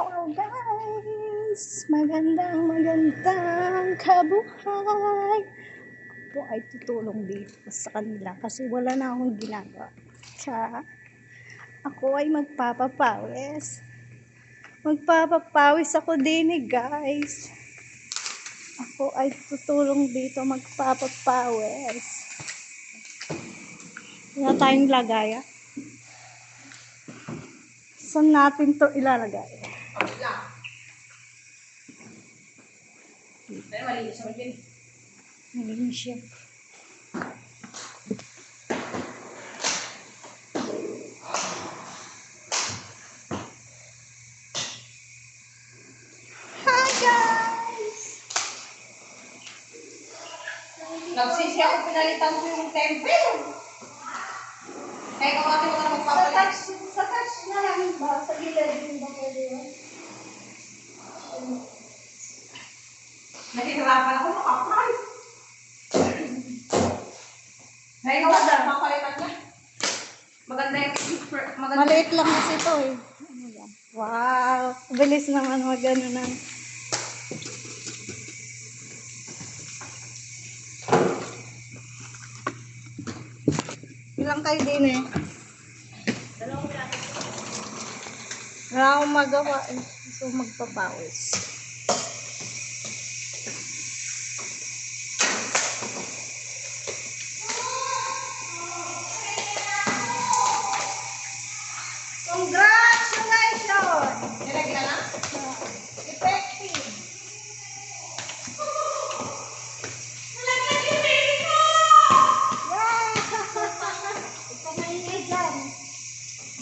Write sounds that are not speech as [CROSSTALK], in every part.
Hello guys! Magandang magandang kabuhay! Ako ay tutulong dito sa kanila kasi wala na akong ginagawa. Kaya ako ay magpapapawis. Magpapapawis ako din eh guys. Ako ay tutulong dito magpapapawis. Wala tayong lagaya. Saan natin to ilalagay? Pero malinis naman yun. Malinis siya. Hi guys! Nagsisi ako, pinalitan ko yung temple. Kaya kung ate mo na Sa magpapalit. touch, sa touch na lang ba? Sa gilid din ba pwede yun? Nahihirapan ako makapal. Kaya kung ate magpapalitan niya. Maganda yung maganda. Maliit lang kasi ito eh. Wow! Bilis naman mag ano na. Ilang kayo din eh? Wala akong magawa eh. So magpapawis.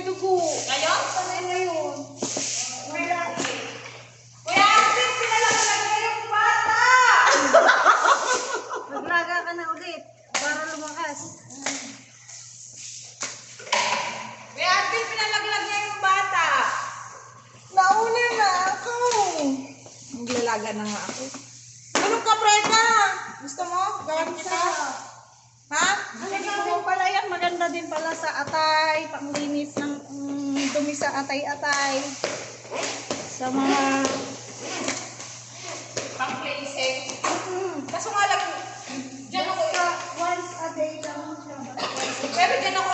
may dugo. Ngayon? Ano ngayon? Wala. Kuya Ate, pinalaglag na yung bata! [LAUGHS] Maglaga ka na ulit para lumakas. Kuya Ate, pinalaglag na yung bata! Nauna na ako. Maglalaga na nga ako. Tulog ka, Preda! Gusto mo? Gawin kita? Ha? Sige po pala yan, maganda din pala sa atay, panglinis sa atay-atay. Sa mga... Pang-placing. Mm, Kaso nga lang, dyan ako, once a day lang siya. pero dyan ako